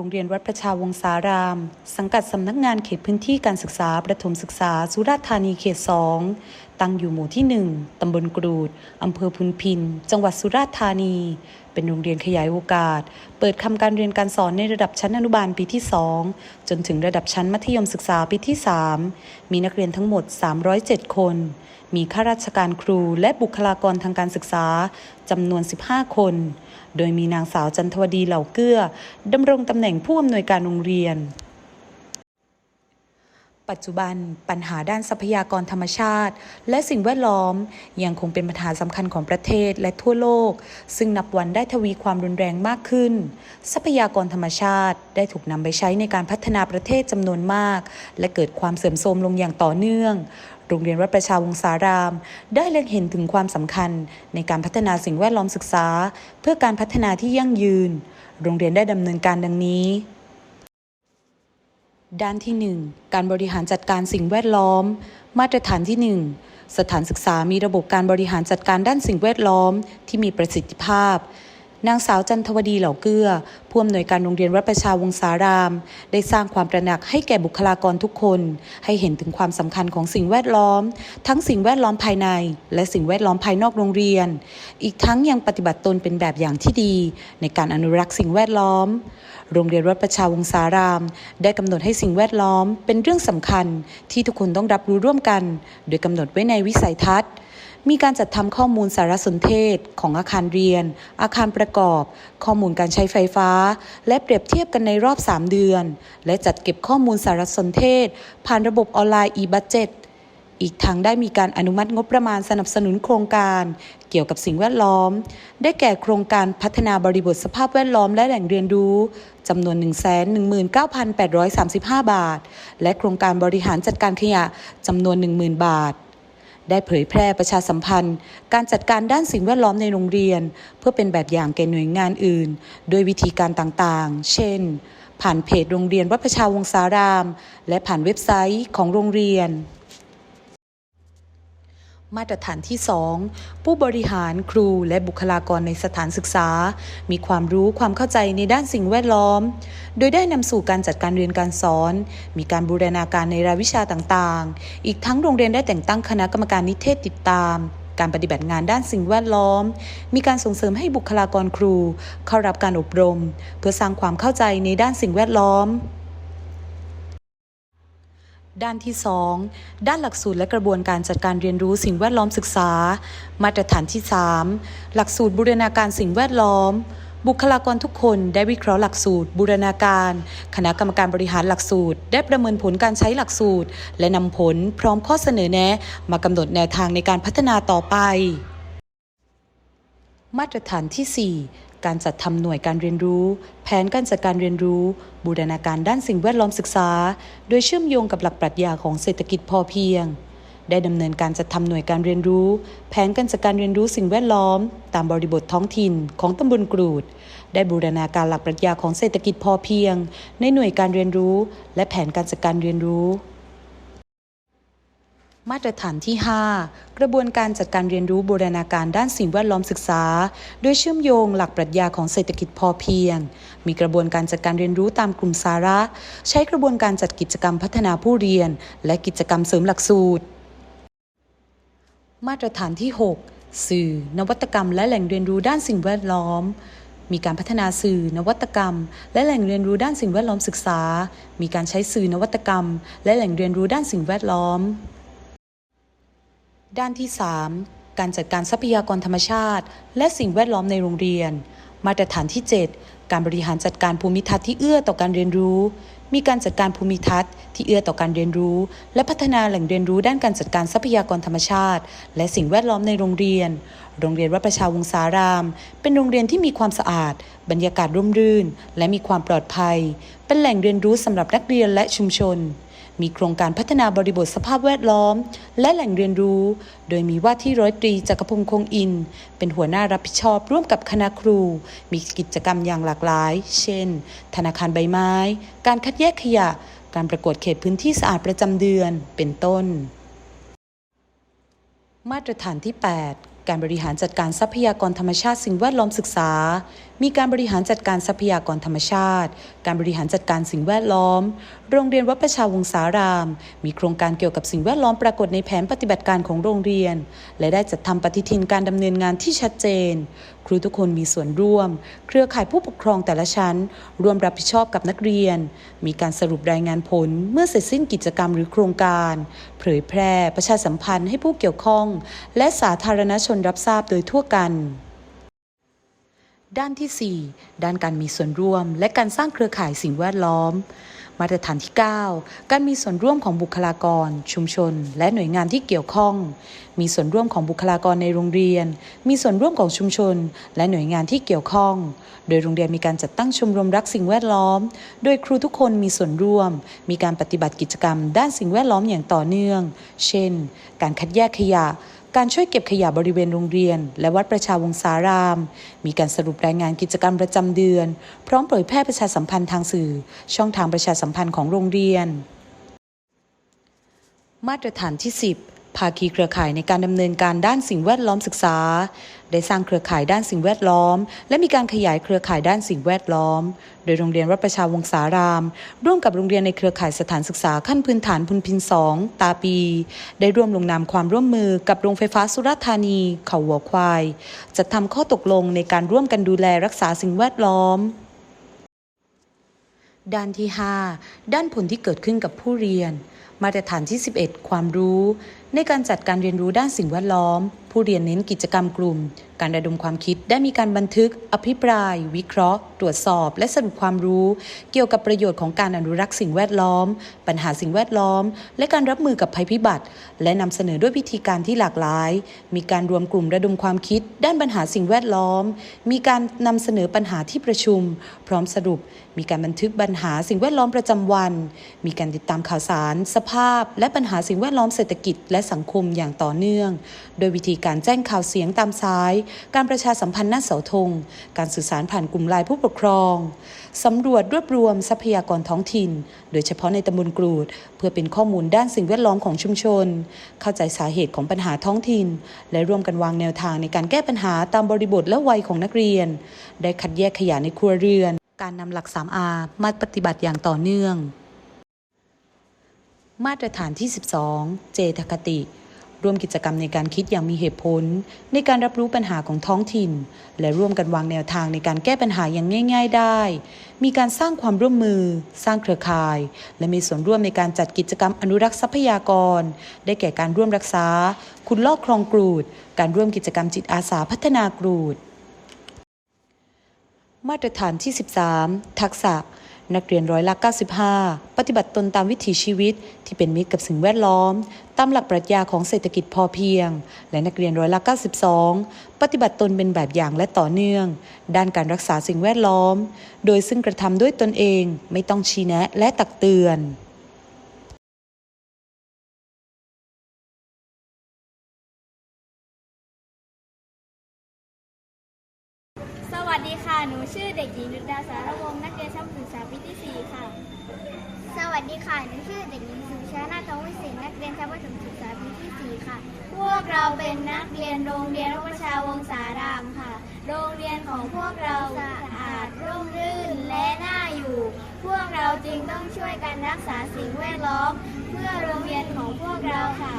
รงเรียนวัดประชาวงศาราม สังกัดสำนักงานเขตพื้นที่การศึกษาประถมศึกษา สุราษฎร์ธานีเขต 2 ตั้งอยู่หมู่ที่ 1 ตำบลกรูด อำเภอพุนพิน จังหวัดสุราษฎร์ธานี เป็นโรงเรียนขยายโอกาส เปิดทำการเรียนการสอนในระดับชั้นอนุบาลปีที่ 2 จนถึงระดับชั้นมัธยมศึกษาปีที่ 3 มีนักเรียนทั้งหมด 307 คน มีข้าราชการครูและบุคลากรทางการศึกษาจำนวน 15 คน โดยมีนางสาวจันทวดีเหล่าเกื้อดำรงตำแหน่งผู้อำนวยการโรงเรียน ปัจจุบันปัญหาด้านทรัพยากรธรรมชาติ และสิ่งแวดล้อม ยังคงเป็นปัญหาสำคัญของประเทศและทั่วโลก ซึ่งนับวันได้ทวีความรุนแรงมากขึ้น ทรัพยากรธรรมชาติได้ถูกนำไปใช้ในการพัฒนาประเทศจำนวนมาก และเกิดความเสื่อมโทรมลงอย่างต่อเนื่องโรงเรียนวัดประชาวงศาราม ได้เล็งเห็นถึงความสำคัญในการพัฒนาสิ่งแวดล้อมศึกษา เพื่อการพัฒนาที่ยั่งยืน โรงเรียนได้ดำเนินการดังนี้ ด้านที่ 1 การบริหารจัดการสิ่งแวดล้อม มาตรฐานที่ 1 สถานศึกษามีระบบการบริหารจัดการด้านสิ่งแวดล้อม ที่มีประสิทธิภาพ นางสาวจันทวดีเหล่าเกื้อผู้อำนวยการโรงเรียนวัดประชาวงศาราม ได้สร้างความตระหนักให้แก่บุคลากรทุกคน ให้เห็นถึงความสำคัญของสิ่งแวดล้อม ทั้งสิ่งแวดล้อมภายใน และสิ่งแวดล้อมภายนอกโรงเรียน อีกทั้งยังปฏิบัติตนเป็นแบบอย่างที่ดี ในการอนุรักษ์สิ่งแวดล้อม โรงเรียนวัดประชาวงศาราม ได้กำหนดให้สิ่งแวดล้อม เป็นเรื่องสำคัญที่ทุกคนต้องรับรู้ร่วมกัน โดยกำหนดไว้ในวิสัยทัศน์ มีการจัดทำข้อมูลสารสนเทศของอาคารเรียน อาคารประกอบ ข้อมูลการใช้ไฟฟ้า และเปรียบเทียบกันในรอบ 3 เดือน และจัดเก็บข้อมูลสารสนเทศ ผ่านระบบออนไลน์ e-budget อีกทั้งได้มีการอนุมัติงบประมาณสนับสนุนโครงการเกี่ยวกับสิ่งแวดล้อม ได้แก่โครงการพัฒนาบริบทสภาพแวดล้อมและแหล่งเรียนรู้จำนวน 119,835 บาท และโครงการบริหารจัดการขยะจำนวน 10,000 บาท ได้เผยแพร่ประชาสัมพันธ์ การจัดการด้านสิ่งแวดล้อมในโรงเรียน เพื่อเป็นแบบอย่างแก่หน่วยงานอื่น โดยวิธีการต่างๆ เช่น ผ่านเพจโรงเรียนวัดประชาวงศาราม และผ่านเว็บไซต์ของโรงเรียน มาตรฐานที่ 2 ผู้บริหารครูและบุคลากรในสถานศึกษา มีความรู้ความเข้าใจในด้านสิ่งแวดล้อม โดยได้นำสู่การจัดการเรียนการสอน มีการบูรณาการในรายวิชาต่างๆ อีกทั้งโรงเรียนได้แต่งตั้งคณะกรรมการนิเทศติดตาม การปฏิบัติงานด้านสิ่งแวดล้อม มีการส่งเสริมให้บุคลากรครู เข้ารับการอบรม เพื่อสร้างความเข้าใจในด้านสิ่งแวดล้อม ด้านที่ 2 ด้านหลักสูตรและกระบวนการจัดการเรียนรู้สิ่งแวดล้อมศึกษา มาตรฐานที่ 3 หลักสูตรบูรณาการสิ่งแวดล้อม บุคลากรทุกคนได้วิเคราะห์หลักสูตร บูรณาการ คณะกรรมการบริหารหลักสูตร ได้ประเมินผลการใช้หลักสูตร และนำผลพร้อมข้อเสนอแนะ มากำหนดแนวทางในการพัฒนาต่อไปมาตรฐานที่ 4 การจัดทำหน่วยการเรียนรู้ แผนการจัดการเรียนรู้ บูรณาการด้านสิ่งแวดล้อมศึกษา โดยเชื่อมโยงกับหลักปรัชญาของเศรษฐกิจพอเพียง ได้ดำเนินการจัดทำหน่วยการเรียนรู้ แผนการจัดการเรียนรู้สิ่งแวดล้อม ตามบริบทท้องถิ่นของตำบลกรูด ได้บูรณาการหลักปรัชญาของเศรษฐกิจพอเพียง ในหน่วยการเรียนรู้ และแผนการจัดการเรียนรู้ มาตรฐานที่ 5 กระบวนการจัดการเรียนรู้บูรณาการด้านสิ่งแวดล้อมศึกษา โดยเชื่อมโยงหลักปรัชญาของเศรษฐกิจพอเพียง มีกระบวนการจัดการเรียนรู้ตามกลุ่มสาระ ใช้กระบวนการจัดกิจกรรมพัฒนาผู้เรียน และกิจกรรมเสริมหลักสูตร มาตรฐานที่ 6 สื่อ นวัตกรรม และแหล่งเรียนรู้ด้านสิ่งแวดล้อมมีการพัฒนาสื่อนวัตกรรม และแหล่งเรียนรู้ด้านสิ่งแวดล้อมศึกษา มีการใช้สื่อนวัตกรรม และแหล่งเรียนรู้ด้านสิ่งแวดล้อม ด้านที่ 3 การจัดการทรัพยากรธรรมชาติ และสิ่งแวดล้อมในโรงเรียน มาตรฐานที่ 7 การบริหารจัดการภูมิทัศน์ที่เอื้อต่อการเรียนรู้ มีการจัดการภูมิทัศน์ที่เอื้อต่อการเรียนรู้ และพัฒนาแหล่งเรียนรู้ด้านการจัดการทรัพยากรธรรมชาติ และสิ่งแวดล้อมในโรงเรียน โรงเรียนวัดประชาวงศาราม เป็นโรงเรียนที่มีความสะอาด บรรยากาศร่มรื่น และมีความปลอดภัย เป็นแหล่งเรียนรู้สำหรับนักเรียนและชุมชน มีโครงการพัฒนาบริบทสภาพแวดล้อม และแหล่งเรียนรู้ โดยมีว่าที่ร้อยตรีจักรพงศ์คงอิน เป็นหัวหน้ารับผิดชอบร่วมกับคณะครู มีกิจกรรมอย่างหลากหลาย เช่น ธนาคารใบไม้ การคัดแยกขยะ การประกวดเขตพื้นที่สะอาดประจำเดือน เป็นต้น มาตรฐานที่ 8 การบริหารจัดการทรัพยากรธรรมชาติสิ่งแวดล้อมศึกษา มีการบริหารจัดการทรัพยากรธรรมชาติ การบริหารจัดการสิ่งแวดล้อม โรงเรียนวัดประชาวงศาราม มีโครงการเกี่ยวกับสิ่งแวดล้อมปรากฏในแผนปฏิบัติการของโรงเรียน และได้จัดทำปฏิทินการดำเนินงานที่ชัดเจน ครูทุกคนมีส่วนร่วม เครือข่ายผู้ปกครองแต่ละชั้น ร่วมรับผิดชอบกับนักเรียน มีการสรุปรายงานผลเมื่อเสร็จสิ้นกิจกรรมหรือโครงการ เผยแพร่ ประชาสัมพันธ์ให้ผู้เกี่ยวข้อง และสาธารณชนรับทราบโดยทั่วกัน ด้านที่ 4 ด้านการมีส่วนร่วม และการสร้างเครือข่ายสิ่งแวดล้อม มาตรฐานที่ 9 การมีส่วนร่วมของบุคลากร ชุมชน และหน่วยงานที่เกี่ยวข้อง มีส่วนร่วมของบุคลากรในโรงเรียน มีส่วนร่วมของชุมชน และหน่วยงานที่เกี่ยวข้อง โดยโรงเรียนมีการจัดตั้งชมรมรักสิ่งแวดล้อม โดยครูทุกคนมีส่วนร่วม มีการปฏิบัติกิจกรรม ด้านสิ่งแวดล้อมอย่างต่อเนื่อง เช่น การคัดแยกขยะ การช่วยเก็บขยะบริเวณโรงเรียน และวัดประชาวงศาราม มีการสรุปรายงานกิจกรรมประจำเดือน พร้อมเผยแพร่ประชาสัมพันธ์ทางสื่อ ช่องทางประชาสัมพันธ์ของโรงเรียน มาตรฐานที่ 10 ภาคีเครือข่ายในการดำเนินการด้านสิ่งแวดล้อมศึกษา ได้สร้างเครือข่ายด้านสิ่งแวดล้อม และมีการขยายเครือข่ายด้านสิ่งแวดล้อม โดยโรงเรียนวัดประชาวงศาราม ร่วมกับโรงเรียนในเครือข่ายสถานศึกษาขั้นพื้นฐานพุนพินสองตาปี ได้ร่วมลงนามความร่วมมือกับโรงไฟฟ้าสุราษฎร์ธานี เขาหัวควายจัดทำข้อตกลงในการร่วมกันดูแลรักษาสิ่งแวดล้อมด้านที่ 5 ด้านผลที่เกิดขึ้นกับผู้เรียน มาตรฐานที่ 11 ความรู้ ในการจัดการเรียนรู้ด้านสิ่งแวดล้อม ผู้เรียนเน้นกิจกรรมกลุ่ม การระดมความคิดได้มีการบันทึก อภิปราย วิเคราะห์ ตรวจสอบ และสรุปความรู้ เกี่ยวกับประโยชน์ของการอนุรักษ์สิ่งแวดล้อม ปัญหาสิ่งแวดล้อม และการรับมือกับภัยพิบัติ และนำเสนอด้วยวิธีการที่หลากหลาย มีการรวมกลุ่มระดมความคิด ด้านปัญหาสิ่งแวดล้อม มีการนำเสนอปัญหาที่ประชุม พร้อมสรุป มีการบันทึกปัญหาสิ่งแวดล้อมประจำวัน มีการติดตามข่าวสาร สภาพ และปัญหาสิ่งแวดล้อมเศรษฐกิจและสังคมอย่างต่อเนื่อง โดยวิธีการแจ้งข่าวเสียงตามซ้าย การประชาสัมพันธ์หน้าเสาธง การสื่อสารผ่านกลุ่มไลน์ผู้ปกครองสำรวจรวบรวมทรัพยากรท้องถิ่น โดยเฉพาะในตำบลกรูด เพื่อเป็นข้อมูลด้านสิ่งแวดล้อมของชุมชน เข้าใจสาเหตุของปัญหาท้องถิ่น และร่วมกันวางแนวทางในการแก้ปัญหาตามบริบทและวัยของนักเรียน ได้คัดแยกขยะในครัวเรือน การนำหลัก 3R มาปฏิบัติอย่างต่อเนื่อง มาตรฐานที่ 12 เจตคติ ร่วมกิจกรรมในการคิดอย่างมีเหตุผล ในการรับรู้ปัญหาของท้องถิ่น และร่วมกันวางแนวทางในการแก้ปัญหาอย่างง่าย ๆ ได้ มีการสร้างความร่วมมือ สร้างเครือข่าย และมีส่วนร่วมในการจัดกิจกรรมอนุรักษ์ทรัพยากร ได้แก่การร่วมรักษา คุณลอกคลองกรูด การร่วมกิจกรรมจิตอาสาพัฒนากรูด มาตรฐานที่ 13 ทักษะ นักเรียนร้อยละ 95 ปฏิบัติตนตามวิถีชีวิตที่เป็นมิตรกับสิ่งแวดล้อม ตามหลักปรัชญาของเศรษฐกิจพอเพียง และนักเรียนร้อยละ 92 ปฏิบัติตนเป็นแบบอย่างและต่อเนื่อง ด้านการรักษาสิ่งแวดล้อม โดยซึ่งกระทำด้วยตนเองไม่ต้องชี้แนะและตักเตือน สวัสดีค่ะ หนูชื่อเด็กหญิงนุชดาสารวงศ์นักเรียนชั้นประถมศึกษาปีที่ 4 ค่ะ สวัสดีค่ะ หนูชื่อเด็กหญิงสุชานาทองวิสิทธิ์นักเรียนชั้นประถมศึกษาปีที่ 4 ค่ะ พวกเราเป็นนักเรียนโรงเรียนวัดประชาวงศารามค่ะ โรงเรียนของพวกเราสะอาดร่มรื่นและน่าอยู่ พวกเราจึงต้องช่วยกันรักษาสิ่งแวดล้อม เพื่อโรงเรียนของพวกเราค่ะ